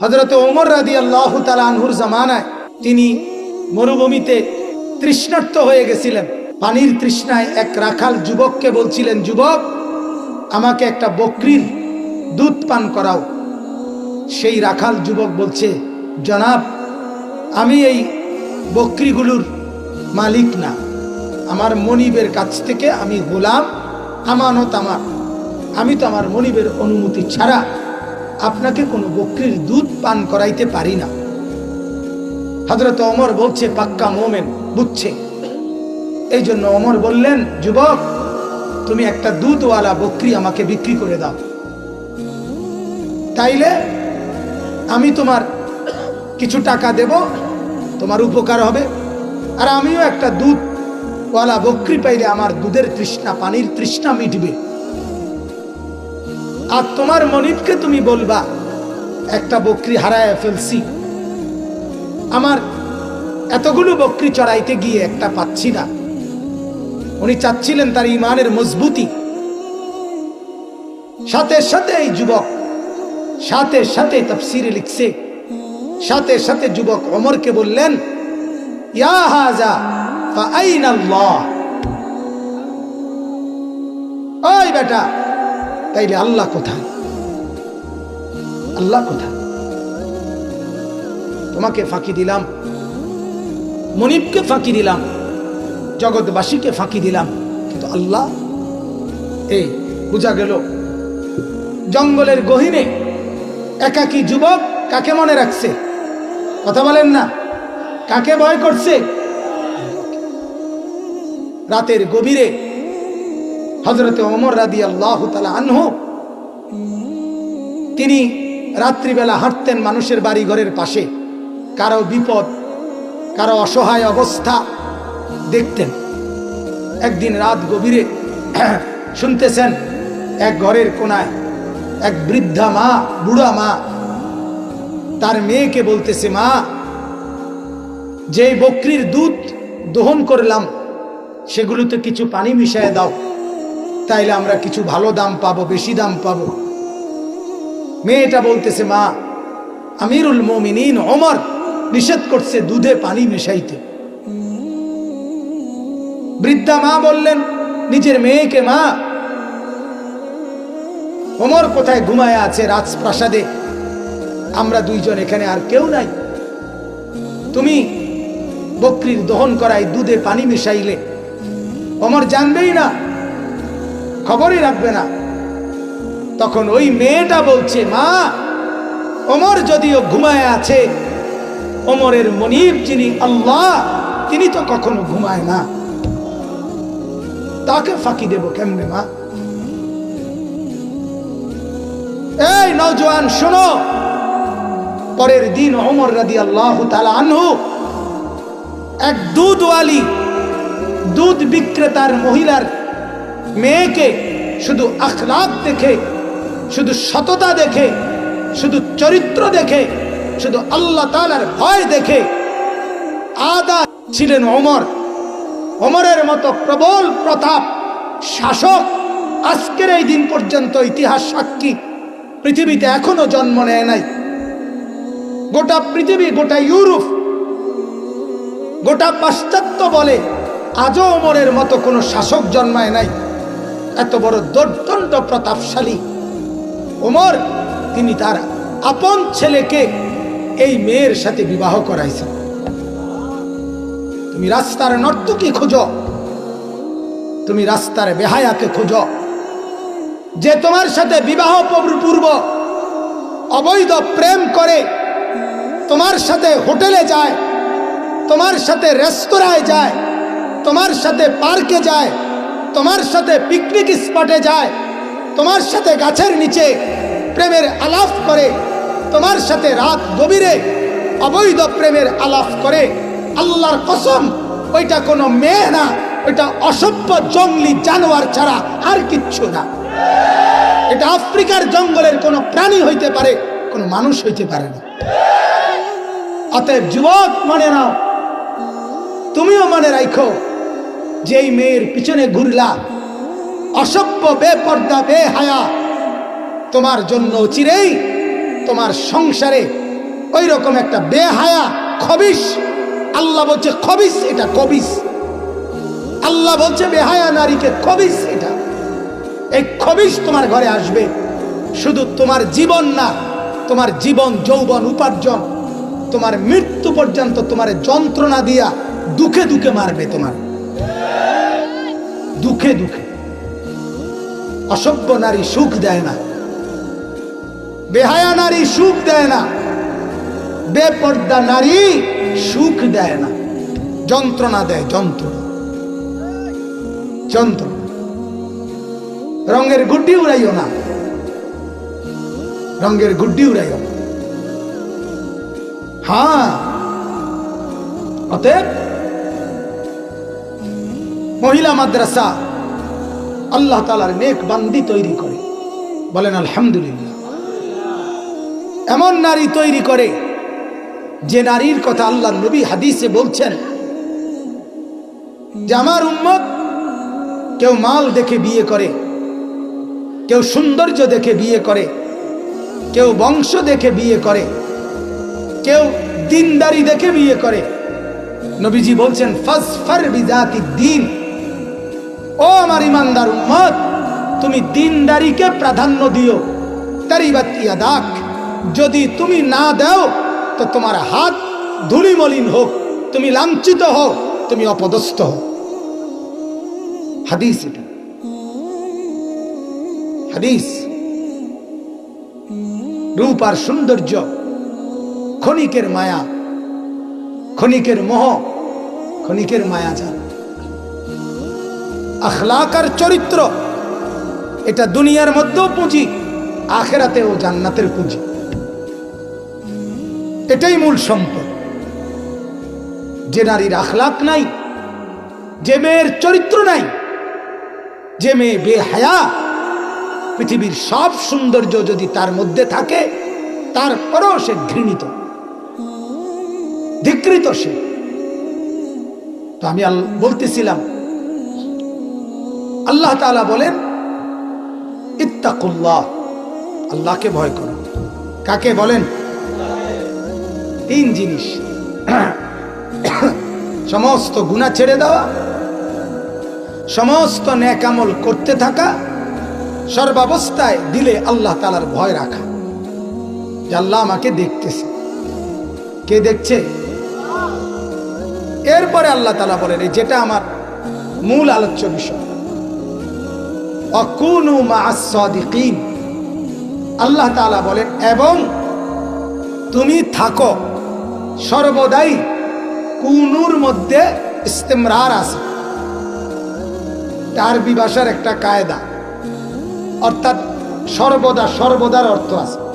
হজরত ওমর রাদি আল্লাহ আনহুর জামানায় তিনি মরুভূমিতে তৃষ্ণার্ত হয়ে গেছিলেন। পানির তৃষ্ণায় এক রাখাল যুবককে বলছিলেন, যুবক, আমাকে একটা বকরির দুধ পান করাও। সেই রাখাল যুবক বলছে, জনাব, আমি এই বকরিগুলোর মালিক না। আমার মনিবের কাছ থেকে আমি গোলাম, আমানত আমার। আমি তো আমার মনিবের অনুমতি ছাড়া আপনাকে কোনো বকরির দুধ পান করাইতে পারি না। হজরত অমর বলছে, পাক্কা মোমেন, বুঝছে। এই জন্য অমর বললেন, যুবক, তুমি একটা দুধওয়ালা বকরি আমাকে বিক্রি করে দাও। তাইলে আমি তোমার কিছু টাকা দেব, তোমার উপকার হবে। আর আমিও একটা দুধওয়ালা বকরি পাইলে আমার দুধের তৃষ্ণা, পানির তৃষ্ণা মিটবে। আর তোমার মনিবকে তুমি বলবা, একটা বকরি হারায় ফেলছি। আমার এতগুলো বকরি চড়াইতে গিয়ে একটা পাচ্ছি না। উনি চাচ্ছিলেন তার ইমানের মজবুতি। সাথে সাথে এই যুবক, সাথে সাথে তফসিরে লিখছে, সাথে সাথে যুবক অমরকে বললেন, ইয়া হাজা ওই বেটা তাইলে আল্লাহ কোথায়? আল্লাহ কোথায়? তোমাকে ফাঁকি দিলাম, মনিবকে ফাঁকি দিলাম, জগৎবাসীকে ফাঁকি দিলাম, কিন্তু আল্লাহ? এই, বোঝা গেল, জঙ্গলের গহিনে একাকী যুবক কাকে মনে রাখছে? কথা বলেন না, কাকে ভয় করছে? রাতের গভীরে হজরতে অমর রাদি আল্লাহ আনহু, তিনি রাত্রিবেলা হাঁটতেন মানুষের বাড়ি ঘরের পাশে। কারও বিপদ, কারও অসহায় অবস্থা দেখতেন। একদিন রাত গভীরে শুনতেছেন এক ঘরের কোনায় এক বৃদ্ধা মা, বুড়া মা, তার মেয়েকে বলতেছে, মা যে বকরির দুধ দহন করলাম, সেগুলোতে কিছু পানি মিশিয়ে দাও। তাইলে আমরা কিছু ভালো দাম পাবো, বেশি দাম পাবো। মেয়েটা বলতেছে, মা, আমিরুল মমিনিন অমর নিষেধ করছে দুধে পানি মেশাইতে। বৃদ্ধা মা বললেন, নিজের মেয়েকে মা অমর কোথায় ঘুমায় আছে রাজপ্রাসাদে? আমরা দুইজন এখানে আর কেউ নাই। তুমি বকরির দহন করায় দুধে পানি মিশাইলে। অমর জানবেই না খবরই রাখবে না। তখন ওই মেয়েটা বলছে, মা, ওমর যদিও ঘুমায় আছে, ওমরের মনিব যিনি আল্লাহ, তিনি তো কখনো ঘুমায় না। তাকে ফাঁকি দেব কেমনে, মা? এই নওজোয়ান, শোনো, পরের দিন ওমর রাদি আল্লাহ আনহু এক দুধওয়ালি, দুধ বিক্রেতার মহিলার মেয়েকে শুধু আখলাক দেখে, শুধু সততা দেখে, শুধু চরিত্র দেখে, শুধু আল্লাহ তালার ভয় দেখে আদা ছিলেন অমর অমরের মতো প্রবল প্রতাপ, শাসক আজকের এই দিন পর্যন্ত ইতিহাস সাক্ষী, পৃথিবীতে এখনও জন্ম নেয় নাই। গোটা পৃথিবী, গোটা ইউরোপ, গোটা পাশ্চাত্য বলে আজও অমরের মতো কোনো শাসক জন্মায় নাই। এত বড় দর্দণ্ড প্রতাপশালী। ওমর, তিনি তার আপন ছেলেকে এই মেয়ের সাথে বিবাহ করাইছেন। তুমি রাস্তার নর্তকী খোঁজো। তুমি রাস্তার বেহায়াকে খোঁজো। যে তোমার সাথে বিবাহ পূর্ব অবৈধ প্রেম করে তোমার সাথে হোটেলে যায়, তোমার সাথে রেস্তোরাঁয় যায়, তোমার সাথে পার্কে যায় তোমার সাথে পিকনিক স্পটে যায়, তোমার সাথে গাছের নিচে প্রেমের আলাপ করে, তোমার সাথে রাত গভীরে অবৈধ প্রেমের আলাপ করে, আল্লাহর কসম, ওইটা কোনো মেয়ে না, ওইটা অসভ্য জঙ্গলি জানোয়ার ছাড়া আর কিচ্ছু না। এটা আফ্রিকার জঙ্গলের কোনো প্রাণী হইতে পারে, কোনো মানুষ হইতে পারে না। অতএব যুবক মনে নাও, তুমিও মনে রাখো যেই মেয়ের পিছনে ঘুরলা, অসভ্য, বেপর্দা, বেহায়া, তোমার জন্য চিরেই তোমার সংসারে ওই রকম একটা বেহায়া খবিস আল্লাহ বলছে খবিস এটা কবিস আল্লাহ বলছে, বেহায়া নারীকে খবিস এটা। এই খবিস তোমার ঘরে আসবে। শুধু তোমার জীবন না, তোমার জীবন, যৌবন, উপার্জন, তোমার মৃত্যু পর্যন্ত তোমার যন্ত্রণা দিয়া দুঃখে দুঃখে মারবে তোমার। দুঃখে দুঃখে। অসভ্য নারী সুখ দেয় না। বেহায়া নারী সুখ দেয় না। বেপর্দা নারী সুখ দেয় না। যন্ত্রণা দেয় যন্ত্রণা। যন্ত্রণা। রঙের গুড্ডি উড়াইও না। রঙের গুড্ডি উড়াইও না। হ্যাঁ। অতএব মহিলা মাদ্রাসা আল্লাহ তালার নেক বান্দি তৈরি করে। বলেন, আলহামদুলিল্লাহ। এমন নারী তৈরি করে, যে নারীর কথা আল্লাহ নবী হাদিসে বলছেন, যে আমার উম্মত কেউ মাল দেখে বিয়ে করে, কেউ সৌন্দর্য দেখে বিয়ে করে, কেউ বংশ দেখে বিয়ে করে, কেউ দিনদারি দেখে বিয়ে করে। নবীজি বলছেন, ফাসফার বিজাতি দিন ও আমার ইমানদার উম্মত, তুমি দিনদারিকে প্রাধান্য দিও তারিবাত ইয়াদাক যদি তুমি না দাও, তো তোমার হাত ধুলিমলিন হোক, তুমি লাঞ্ছিত হও তুমি অপদস্থ হও হাদিস এটা। হাদিস। রূপ আর সৌন্দর্য, ক্ষণিকের মায়া, ক্ষণিকের মোহ, ক্ষণিকের মায়া যা আখলাক আর চরিত্র। এটা দুনিয়ার মধ্যেও পুঁজি, আখেরাতেও জান্নাতের পুঁজি। এটাই মূল সম্পদ। যে নারীর আখলাক নাই, যে মেয়ের চরিত্র নাই, যে মেয়ে বেহায়া, পৃথিবীর সব সৌন্দর্য যদি তার মধ্যে থাকে, তারপরও সে ঘৃণিত, ধিকৃত সে। তো আমি বলতেছিলাম আল্লাহ তালা বলেন, ইত্তাকুল্লাহ। আল্লাহকে ভয় করো। কাকে বলেন? তিন জিনিস। সমস্ত গুণা ছেড়ে দেওয়া, সমস্ত ন্যাকামল করতে থাকা, সর্বাবস্থায় দিলে আল্লাহ তালার ভয় রাখা। যে আল্লাহ আমাকে দেখতেছে। কে দেখছে? এরপরে আল্লাহ তালা বলেন যেটা আমার মূল আলোচ্য বিষয়। আল্লাহ তালা বলেন, এবং তুমি থাকো। সর্বদাই কুনুর মধ্যে ইস্তেমরার আছে। তার ভাষার একটা কায়দা। অর্থাৎ সর্বদা, সর্বদার অর্থ আছে।